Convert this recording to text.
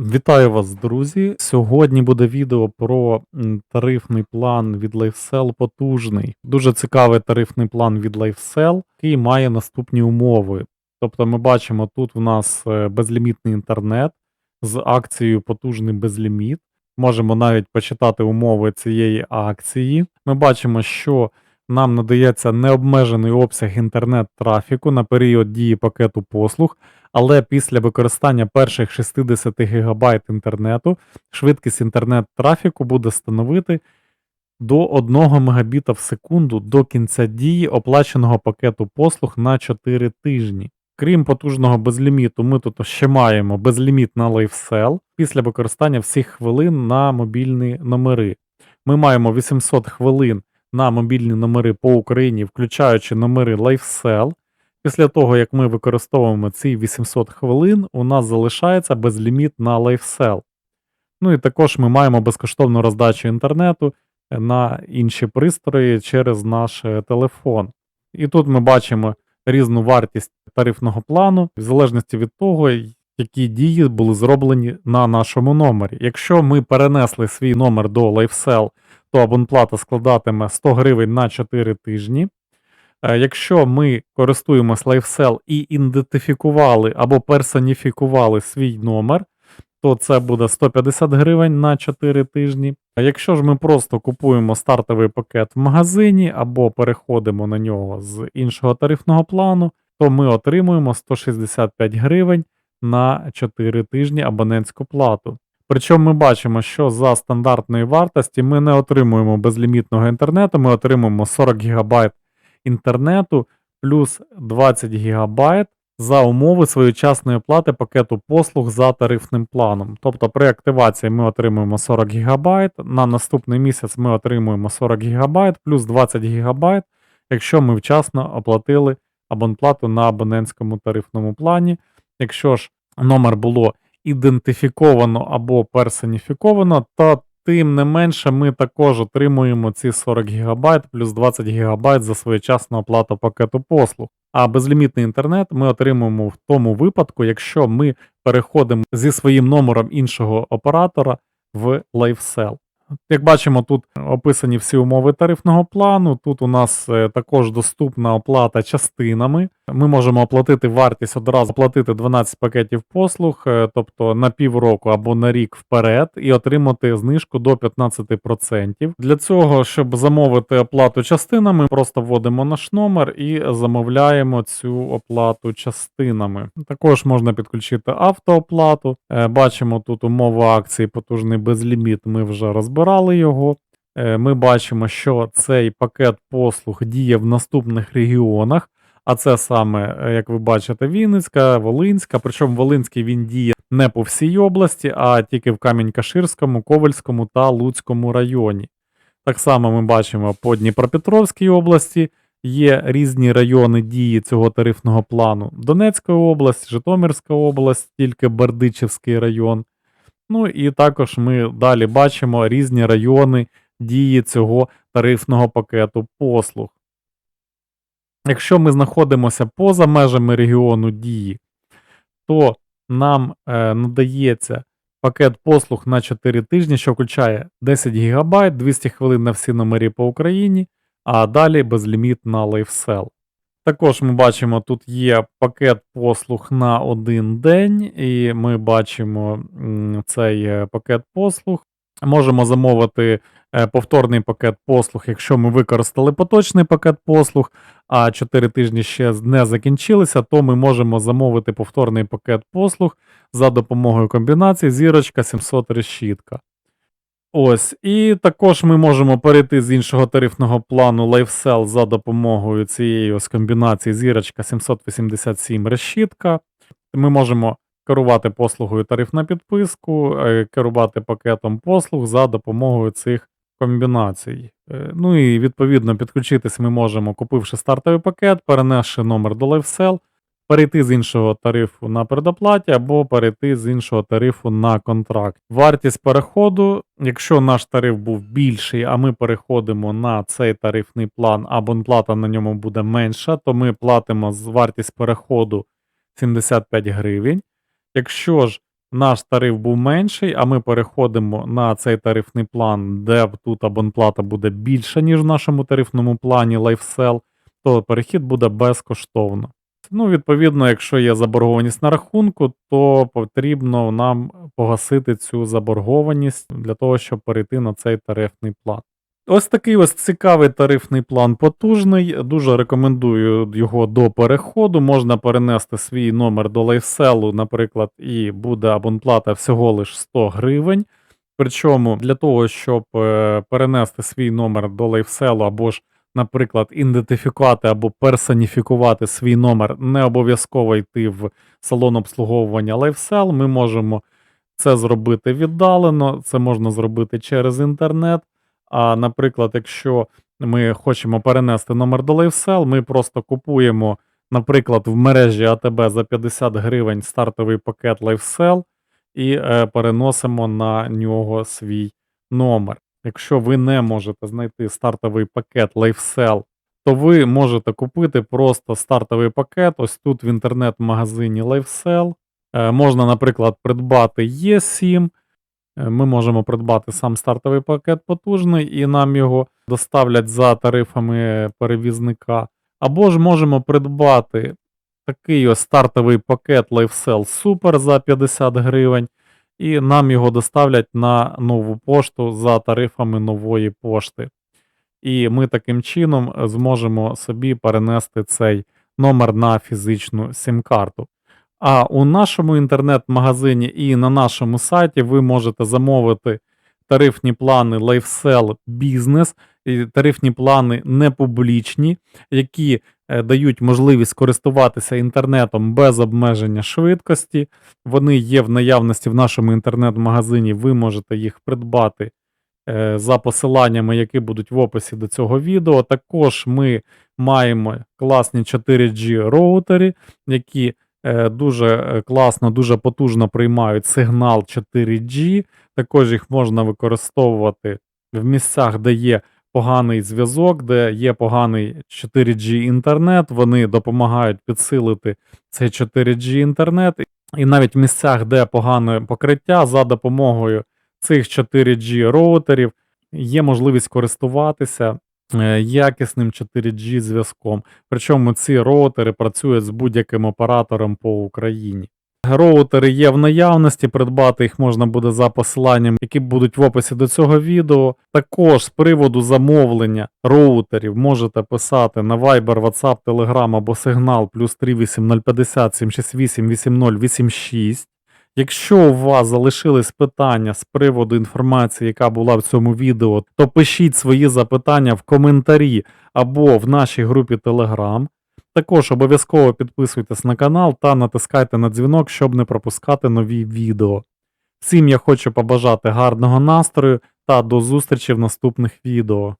Вітаю вас, друзі! Сьогодні буде відео про тарифний план від LifeSell потужний. Дуже цікавий тарифний план від LifeSell, який має наступні умови. Тобто ми бачимо, тут в нас е, безлімітний інтернет з акцією потужний безліміт. Можемо навіть почитати умови цієї акції. Ми бачимо, що нам надається необмежений обсяг інтернет-трафіку на період дії пакету послуг, але після використання перших 60 ГБ інтернету швидкість інтернет-трафіку буде становити до 1 Мбіт в секунду до кінця дії оплаченого пакету послуг на 4 тижні. Крім потужного безліміту, ми тут ще маємо безліміт на LifeSell після використання всіх хвилин на мобільні номери. Ми маємо 800 хвилин на мобільні номери по Україні, включаючи номери LifeSell. Після того, як ми використовуємо ці 800 хвилин, у нас залишається безліміт на LifeSell. Ну і також ми маємо безкоштовну роздачу інтернету на інші пристрої через наш е, телефон. І тут ми бачимо різну вартість тарифного плану, в залежності від того, які дії були зроблені на нашому номері. Якщо ми перенесли свій номер до LifeSell, то абонплата складатиме 100 гривень на 4 тижні. Е, Якщо ми користуємось LifeSell і ідентифікували або персоніфікували свій номер, то це буде 150 гривень на 4 тижні. А якщо ж ми просто купуємо стартовий пакет в магазині або переходимо на нього з іншого тарифного плану, то ми отримуємо 165 гривень на 4 тижні абонентську плату. Причому ми бачимо, що за стандартної вартості ми не отримуємо безлімітного інтернету, ми отримуємо 40 ГБ інтернету плюс 20 ГБ за умови своєчасної оплати пакету послуг за тарифним планом. Тобто при активації ми отримуємо 40 ГБ, на наступний місяць ми отримуємо 40 ГБ плюс 20 ГБ, якщо ми вчасно оплатили абонплату на абонентському тарифному плані. Якщо ж номер було ідентифіковано або персоніфіковано, то тим не менше ми також отримуємо ці 40 ГБ плюс 20 ГБ за своєчасну оплату пакету послуг. А безлімітний інтернет ми отримуємо в тому випадку, якщо ми переходимо зі своїм номером іншого оператора в LifeSell. Як бачимо, тут описані всі умови тарифного плану. Тут у нас е, також доступна оплата частинами. Ми можемо оплатити вартість одразу оплатити 12 пакетів послуг, е, тобто на півроку або на рік вперед, і отримати знижку до 15%. Для цього, щоб замовити оплату частинами, просто вводимо наш номер і замовляємо цю оплату частинами. Також можна підключити автооплату. Е, Бачимо тут умову акції потужний безліміт. Ми вже розбирали його. Е, Ми бачимо, що цей пакет послуг діє в наступних регіонах. А це саме, е, як ви бачите, Вінницька, Волинська. Причому Волинський він діє не по всій області, а тільки в Камінь-Каширському, Ковальському та Луцькому районі. Так само ми бачимо по Дніпропетровській області є різні райони дії цього тарифного плану. Донецька область, Житомирська область, тільки Бердичівський район. Ну і також ми далі бачимо різні райони дії цього тарифного пакету послуг. Якщо ми знаходимося поза межами регіону дії, то нам е, надається пакет послуг на 4 тижні, що включає 10 ГБ, 200 хвилин на всі номері по Україні, а далі безліміт на LifeSell. Також ми бачимо, тут є пакет послуг на один день, і ми бачимо цей е, пакет послуг. Можемо замовити е, повторний пакет послуг, якщо ми використали поточний пакет послуг, а 4 тижні ще не закінчилися, то ми можемо замовити повторний пакет послуг за допомогою комбінації зірочка 700 решітка. Ось, і також ми можемо перейти з іншого тарифного плану LifeSell за допомогою цієї ось комбінації зірочка 787 решітка. Ми можемо керувати послугою тариф на підписку, е, керувати пакетом послуг за допомогою цих комбінацій. Е, Ну і відповідно підключитись ми можемо, купивши стартовий пакет, перенесши номер до LifeSell, перейти з іншого тарифу на передоплаті або перейти з іншого тарифу на контракт. Вартість переходу, якщо наш тариф був більший, а ми переходимо на цей тарифний план, а абонплата на ньому буде менша, то ми платимо з вартість переходу 75 гривень. Якщо ж наш тариф був менший, а ми переходимо на цей тарифний план, де тут абонплата буде більша, ніж в нашому тарифному плані LifeSell, то перехід буде безкоштовно. Ну, відповідно, якщо є заборгованість на рахунку, то потрібно нам погасити цю заборгованість для того, щоб перейти на цей тарифний план. Ось такий ось цікавий тарифний план потужний. Дуже рекомендую його до переходу. Можна перенести свій номер до лайфселу, наприклад, і буде абонплата всього лиш 100 гривень. Причому для того, щоб е, перенести свій номер до лайфселу або ж, наприклад, ідентифікувати або персоніфікувати свій номер, не обов'язково йти в салон обслуговування LifeSell. Ми можемо це зробити віддалено, це можна зробити через інтернет. А, наприклад, якщо ми хочемо перенести номер до LifeSell, ми просто купуємо, наприклад, в мережі АТБ за 50 гривень стартовий пакет LifeSell і е, переносимо на нього свій номер. Якщо ви не можете знайти стартовий пакет LifeSell, то ви можете купити просто стартовий пакет. Ось тут в інтернет-магазині LifeSell. Е, можна, наприклад, придбати E7. Е, Ми можемо придбати сам стартовий пакет потужний, і нам його доставлять за тарифами перевізника. Або ж можемо придбати такий ось стартовий пакет LifeSell Super за 50 гривень, і нам його доставлять на нову пошту за тарифами нової пошти. І ми таким чином зможемо собі перенести цей номер на фізичну сім-карту. А у нашому інтернет-магазині і на нашому сайті ви можете замовити тарифні плани LifeSell Business, тарифні плани непублічні, які е, дають можливість користуватися інтернетом без обмеження швидкості. Вони є в наявності в нашому інтернет-магазині, ви можете їх придбати е, за посиланнями, які будуть в описі до цього відео. Також ми маємо класні 4G роутери, які дуже е, класно, дуже потужно приймають сигнал 4G. Також їх можна використовувати в місцях, де є поганий зв'язок, де є поганий 4G інтернет. Вони допомагають підсилити цей 4G інтернет. І навіть в місцях, де погане покриття, за допомогою цих 4G роутерів є можливість користуватися е, якісним 4G зв'язком. Причому ці роутери працюють з будь-яким оператором по Україні. Роутери є в наявності, придбати їх можна буде за посиланням, які будуть в описі до цього відео. Також з приводу замовлення роутерів можете писати на Viber, WhatsApp, Telegram або Signal плюс 38050 768 8086. Якщо у вас залишились питання з приводу інформації, яка була в цьому відео, то пишіть свої запитання в коментарі або в нашій групі Telegram. Також обов'язково підписуйтесь на канал та натискайте на дзвінок, щоб не пропускати нові відео. Всім я хочу побажати гарного настрою та до зустрічі в наступних відео.